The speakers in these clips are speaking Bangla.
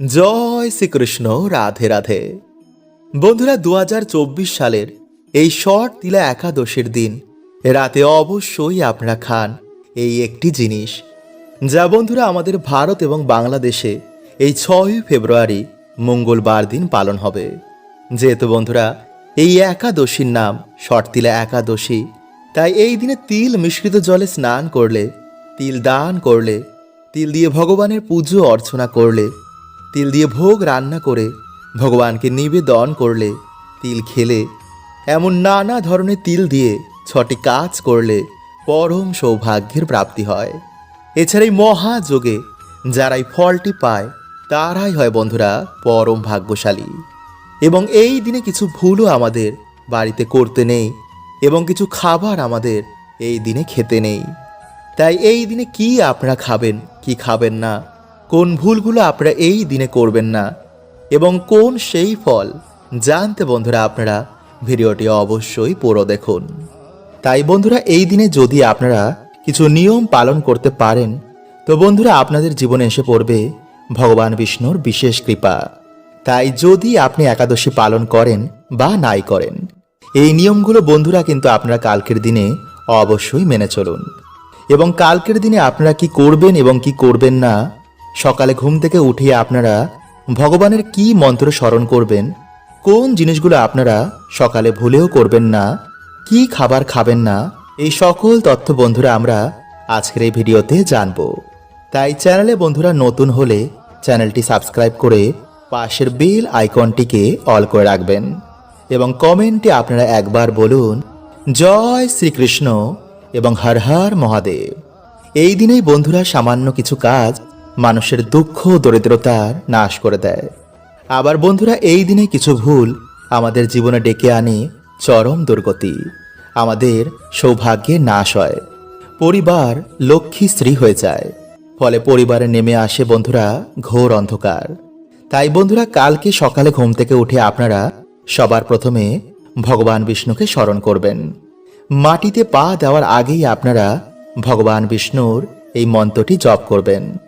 জয় শ্রীকৃষ্ণ, রাধে রাধে। বন্ধুরা দু হাজার চব্বিশ সালের এই শর্ট তিলা একাদশীর দিন, রাতে অবশ্যই আপনারা খান এই একটি জিনিস। যা বন্ধুরা, আমাদের ভারত এবং বাংলাদেশে এই ছয়ই ফেব্রুয়ারি, মঙ্গলবার দিন পালন হবে। যেহেতু বন্ধুরা, এই একাদশীর নাম শর্তিলা একাদশী, তাই এই দিনে তিল মিশ্রিত জলে স্নান করলে, তিল দান করলে, তিল দিয়ে ভগবানের পুজো অর্চনা করলে তিল দিয়ে ভোগ রান্না করে ভগবানকে নিবেদন করলে, তিল খেলে, এমন নানা ধরনের তিল দিয়ে ছটি কাজ করলে পরম সৌভাগ্যের প্রাপ্তি হয়। এছাড়া এই মহাযোগে যারা এই ফলটি পায়, তারাই হয় বন্ধুরা পরম ভাগ্যশালী। এবং এই দিনে কিছু ভুলও আমাদের বাড়িতে করতে নেই এবং কিছু খাবার আমাদের এই দিনে খেতে নেই। তাই এই দিনে কি আপনারা খাবেন, কি খাবেন না কোন ভুলগুলো আপনারা এই দিনে করবেন না এবং কোন সেই ফল জানতে বন্ধুরা আপনারা ভিডিওটি অবশ্যই পুরো দেখুন। তাই বন্ধুরা এই দিনে যদি আপনারা কিছু নিয়ম পালন করতে পারেন, তো বন্ধুরা আপনাদের জীবনে এসে পড়বে ভগবান বিষ্ণুর বিশেষ কৃপা। তাই যদি আপনি একাদশী পালন করেন বা নাই করেন, এই নিয়মগুলো বন্ধুরা কিন্তু আপনারা কালকের দিনে অবশ্যই মেনে চলুন। এবং কালকের দিনে আপনারা কি করবেন এবং কি করবেন না সকালে ঘুম থেকে উঠিয়ে আপনারা ভগবানের কি মন্ত্র স্মরণ করবেন? কোন জিনিসগুলো আপনারা সকালে ভুলেও করবেন না? কি খাবার খাবেন না? এই সকল তথ্য বন্ধুরা আমরা আজকের এই ভিডিওতে জানব। তাই চ্যানেলে বন্ধুরা নতুন হলে চ্যানেলটি সাবস্ক্রাইব করে পাশের বেল আইকনটিকে অল করে রাখবেন। এবং কমেন্টে আপনারা একবার বলুন, জয় শ্রীকৃষ্ণ এবং হর হর মহাদেব। এই দিনেই বন্ধুরা সামান্য কিছু কাজ মানুষের দুঃখ ও দরিদ্রতার নাশ করে দেয়। আবার বন্ধুরা, এই দিনে কিছু ভুল আমাদের জীবনে ডেকে আনে চরম দুর্গতি। আমাদের সৌভাগ্যে নাশ হয়। পরিবার লক্ষ্মী স্ত্রী হয়ে যায়। ফলে পরিবারে নেমে আসে বন্ধুরা ঘোর অন্ধকার। তাই বন্ধুরা, কালকে সকালে ঘুম থেকে উঠে আপনারা সবার প্রথমে ভগবান বিষ্ণুকে স্মরণ করবেন। মাটিতে পা দেওয়ার আগেই আপনারা ভগবান বিষ্ণুর এই মন্ত্রটি জপ করবেন।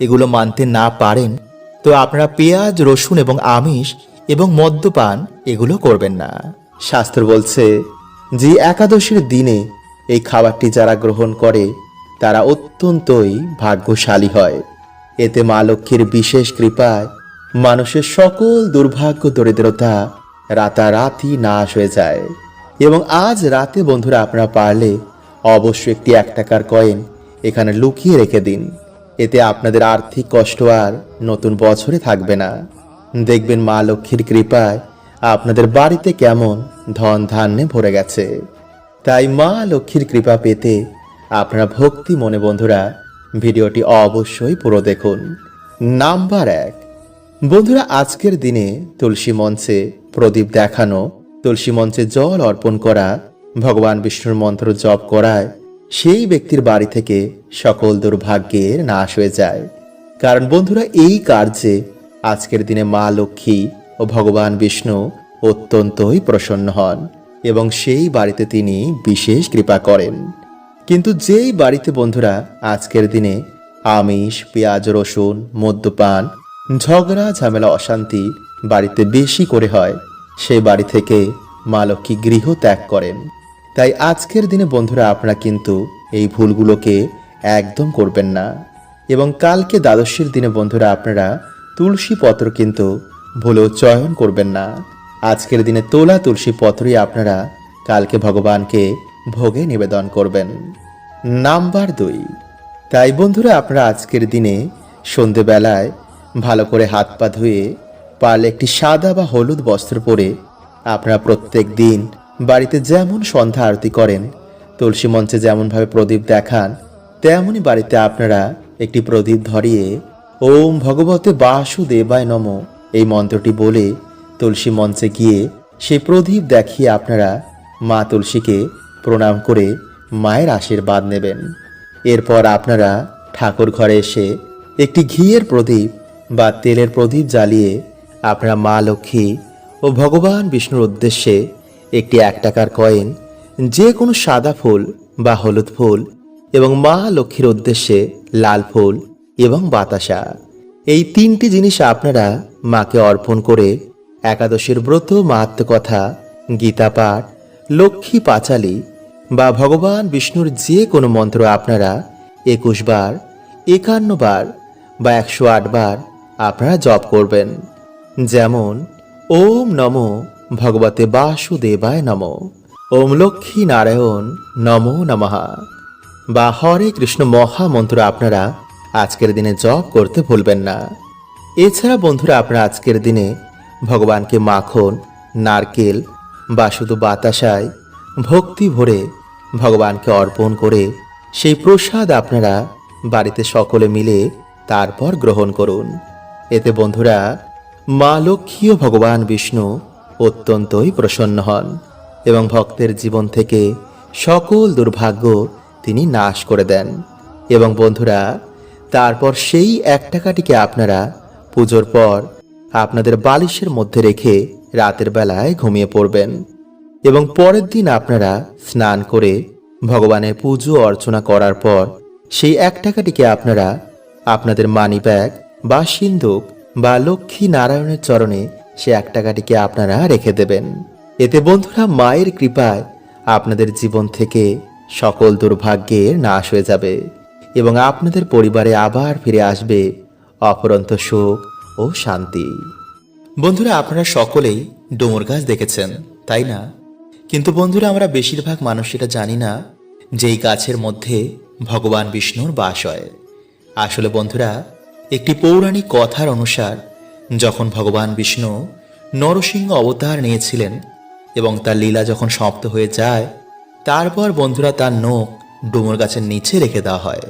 এগুলো মানতে না পারেন, তো আপনারা পেঁয়াজ, রসুন এবং আমিষ এবং মদ্যপান এগুলো করবেন না। শাস্ত্র বলছে, যে একাদশীর দিনে এই খাবারটি যারা গ্রহণ করে, তারা অত্যন্তই ভাগ্যশালী হয়। এতে মা লক্ষ্মীর বিশেষ কৃপায় মানুষের সকল দুর্ভাগ্য, দরিদ্রতা রাতারাতি নাশ হয়ে যায়। এবং আজ রাতে বন্ধুরা আপনারা পারলে অবশ্যই একটি এক টাকার কয়েন এখানে লুকিয়ে রেখে দিন। এতে আপনাদের আর্থিক কষ্ট আর নতুন বছরে থাকবে না। দেখবেন মা লক্ষ্মীর কৃপায় আপনাদের বাড়িতে কেমন ধন ধান্যে ভরে গেছে। তাই মা লক্ষ্মীর কৃপা পেতে আপনারা ভক্তি মনে বন্ধুরা ভিডিওটি অবশ্যই পুরো দেখুন। নাম্বার এক। বন্ধুরা, আজকের দিনে তুলসী মঞ্চে প্রদীপ দেখানো, তুলসী মঞ্চে জল অর্পণ করা, ভগবান বিষ্ণুর মন্ত্র জপ করায় সেই ব্যক্তির বাড়ি থেকে সকল দুর্ভাগ্যের নাশ হয়ে যায়। কারণ বন্ধুরা, এই কার্যে আজকের দিনে মা লক্ষ্মী ও ভগবান বিষ্ণু অত্যন্তই প্রসন্ন হন এবং সেই বাড়িতে তিনি বিশেষ কৃপা করেন। কিন্তু যেই বাড়িতে বন্ধুরা, আজকের দিনে আমিষ, পেঁয়াজ, রসুন, মদ্যপান, ঝগড়া, ঝামেলা, অশান্তি বাড়িতে বেশি করে হয় সেই বাড়ি থেকে মা লক্ষ্মী গৃহ ত্যাগ করেন। তাই আজকের দিনে বন্ধুরা আপনারা কিন্তু এই ভুলগুলোকে একদম করবেন না। এবং কালকে দ্বাদশীর দিনে বন্ধুরা আপনারা তুলসী পত্র কিন্তু ভুলেও চয়ন করবেন না। আজকের দিনে তোলা তুলসী পত্রই আপনারা কালকে ভগবানকে ভোগে নিবেদন করবেন। নাম্বার দুই। তাই বন্ধুরা আপনারা আজকের দিনে সন্ধেবেলায় ভালো করে হাত পা ধুয়ে পারলে একটি সাদা বা হলুদ বস্ত্র পরে আপনারা প্রত্যেক দিন বাড়িতে যেমন সন্ধ্যা আরতি করেন, তুলসী মঞ্চে যেমনভাবে প্রদীপ দেখান, তেমনই বাড়িতে আপনারা একটি প্রদীপ ধরিয়ে ওম ভগবতে বাসুদেবায় নম এই মন্ত্রটি বলে তুলসী মঞ্চে গিয়ে সেই প্রদীপ দেখিয়ে আপনারা মা তুলসীকে প্রণাম করে মায়ের আশীর্বাদ নেবেন। এরপর আপনারা ঠাকুর ঘরে এসে একটি ঘিয়ের প্রদীপ বা তেলের প্রদীপ জ্বালিয়ে আপনারা মা লক্ষ্মী ও ভগবান বিষ্ণুর উদ্দেশ্যে একটি এক টাকার কয়েন, যে কোনো সাদা ফুল বা হলুদ ফুল এবং মা লক্ষ্মীর উদ্দেশ্যে লাল ফুল এবং বাতাসা। এই তিনটি জিনিস আপনারা মাকে অর্পণ করে একাদশীর ব্রত মাহাত্ম কথা, গীতা পাঠ, লক্ষ্মী পাঁচালী বা ভগবান বিষ্ণুর যে কোনো মন্ত্র আপনারা একুশ বার, একান্ন বার বা একশো আট বার আপনারা জপ করবেন। যেমন, ওম নম ভগবতে বাসুদেবায় নম। ওম লক্ষ্মী নারায়ণ নমো নমঃ। বা হরে কৃষ্ণ মহামন্ত্র আপনারা আজকের দিনে জপ করতে ভুলবেন না। এছাড়া বন্ধুরা, আপনারা আজকের দিনে ভগবানকে মাখন, নারকেল বা শুধু বাতাসায় ভক্তি ভরে ভগবানকে অর্পণ করে সেই প্রসাদ আপনারা বাড়িতে সকলে মিলে তারপর গ্রহণ করুন। এতে বন্ধুরা, মা লক্ষ্মী ও ভগবান বিষ্ণু অত্যন্তই প্রসন্ন হন এবং ভক্তের জীবন থেকে সকল দুর্ভাগ্য তিনি নাশ করে দেন। এবং বন্ধুরা, তারপর সেই এক টাকাটিকে আপনারা পুজোর পর আপনাদের বালিশের মধ্যে রেখে রাতের বেলায় ঘুমিয়ে পড়বেন এবং পরের দিন আপনারা স্নান করে ভগবানের পুজো অর্চনা করার পর সেই এক টাকাটিকে আপনারা আপনাদের মানি ব্যাগ বা সিন্ধুক বা লক্ষ্মী নারায়ণের চরণে সে এক টাকাটিকে আপনারা রেখে দেবেন। এতে বন্ধুরা মায়ের কৃপায় আপনাদের জীবন থেকে সকল দুর্ভাগ্যের নাশ হয়ে যাবে এবং আপনাদের পরিবারে আবার ফিরে আসবে অপরন্ত সুখ ও শান্তি। বন্ধুরা, আপনারা সকলেই ডোমর গাছ দেখেছেন, তাই না? কিন্তু বন্ধুরা, আমরা বেশিরভাগ মানুষ এটা জানি না যে এই গাছের মধ্যে ভগবান বিষ্ণুর বাস হয়। আসলে বন্ধুরা, একটি পৌরাণিক কথার অনুসার যখন ভগবান বিষ্ণু নরসিংহ অবতার নিয়েছিলেন এবং তার লীলা যখন সমাপ্ত হয়ে যায়, তারপর বন্ধুরা তার নখ ডুমুর গাছের নিচে রেখে দেওয়া হয়।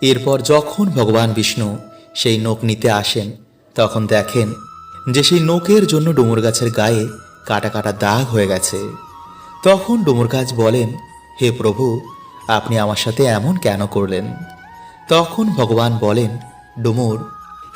এরপর যখন ভগবান বিষ্ণু সেই নখ নিতে আসেন, তখন দেখেন যে সেই নখের জন্য ডুমুর গাছের গায়ে কাটা কাটা দাগ হয়ে গেছে। তখন ডুমুর গাছ বলেন, হে প্রভু, আপনি আমার সাথে এমন কেন করলেন? তখন ভগবান বলেন, ডুমুর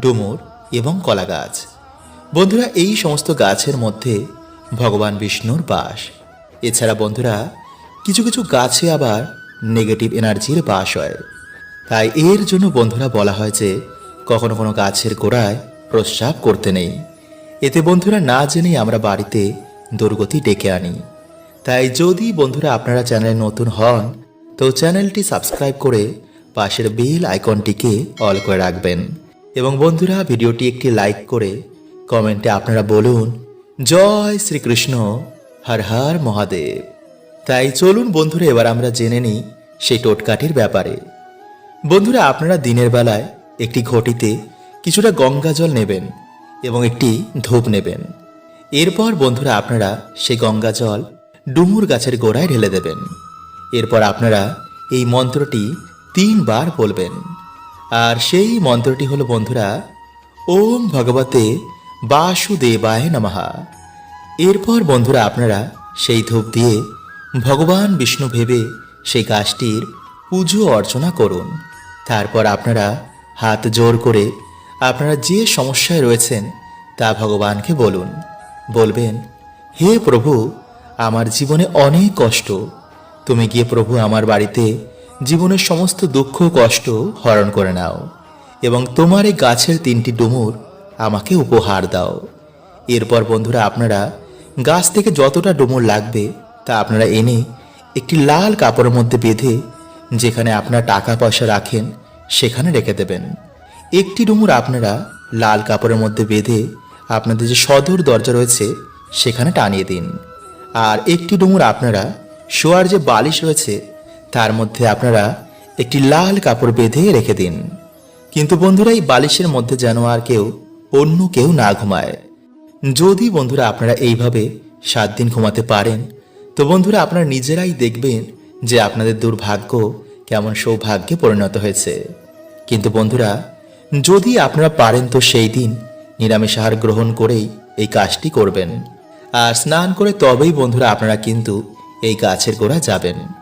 ডুমুর এবং কলা গাছ বন্ধুরা, এই সমস্ত গাছের মধ্যে ভগবান বিষ্ণুর বাস। এছাড়া বন্ধুরা, কিছু কিছু গাছে আবার নেগেটিভ এনার্জির বাস হয়। তাই এর জন্য বন্ধুরা বলা হয় যে, কখনো কোনো গাছের গোড়ায় প্রস্রাব করতে নেই। এতে বন্ধুরা না জেনেই আমরা বাড়িতে দুর্গতি ডেকে আনি। তাই যদি বন্ধুরা আপনারা চ্যানেলে নতুন হন, তো চ্যানেলটি সাবস্ক্রাইব করে পাশের বেল আইকনটিকে অল করে রাখবেন। এবং বন্ধুরা, ভিডিওটি একটি লাইক করে কমেন্টে আপনারা বলুন, জয় শ্রীকৃষ্ণ, হর হর মহাদেব। তাই চলুন বন্ধুরা, এবার আমরা জেনে নিই সেই টোটকাটির ব্যাপারে। বন্ধুরা, আপনারা দিনের বেলায় একটি ঘটিতে কিছুটা গঙ্গা জল নেবেন এবং একটি ধূপ নেবেন। এরপর বন্ধুরা, আপনারা সেই গঙ্গা জল ডুমুর গাছের গোড়ায় ঢেলে দেবেন। এরপর আপনারা এই মন্ত্রটি তিনবার বলবেন। আর সেই মন্ত্রটি হলো, বন্ধুরা, ওম ভগবতে বাসুদেবায় নমহা এরপর, বন্ধুরা, আপনারা সেই ধূপ দিয়ে ভগবান বিষ্ণু ভেবে সেই গাছটির পুজো অর্চনা করুন। তারপর আপনারা হাত জোর করে আপনারা যে সমস্যায় রয়েছেন তা ভগবানকে বলুন। বলবেন, হে প্রভু, আমার জীবনে অনেক কষ্ট। তুমি গিয়ে প্রভু আমার বাড়িতে জীবনের সমস্ত দুঃখ কষ্ট হরণ করে নাও, এবং তোমার এই গাছের তিনটি ডুমুর আমাকে উপহার দাও। এরপর বন্ধুরা, আপনারা গাছ থেকে যতটা ডুমুর লাগবে তা আপনারা এনে একটি লাল কাপড়ের মধ্যে বেঁধে যেখানে আপনার টাকা পয়সা রাখেন, সেখানে রেখে দেবেন। একটি ডুমুর আপনারা লাল কাপড়ের মধ্যে বেঁধে আপনাদের যে সদর দরজা রয়েছে, সেখানে টানিয়ে দিন। আর একটি ডুমুর আপনারা শোয়ার যে বালিশ রয়েছে তার মধ্যে আপনারা একটি লাল কাপড় বেঁধে রেখে দিন। কিন্তু বন্ধুরা, এই বালিশের মধ্যে যেন আর কেউ, অন্য কেউ না ঘুমায়। যদি বন্ধুরা আপনারা এইভাবে সাত দিন ঘুমাতে পারেন, তো বন্ধুরা আপনারা নিজেরাই দেখবেন যে আপনাদের দুর্ভাগ্য কেমন সৌভাগ্যে পরিণত হয়েছে। কিন্তু বন্ধুরা, যদি আপনারা পারেন তো সেই দিন নিরামিষ আহার গ্রহণ করেই এই কাজটি করবেন। আর স্নান করে তবেই বন্ধুরা আপনারা কিন্তু এই গাছের গোড়া যাবেন।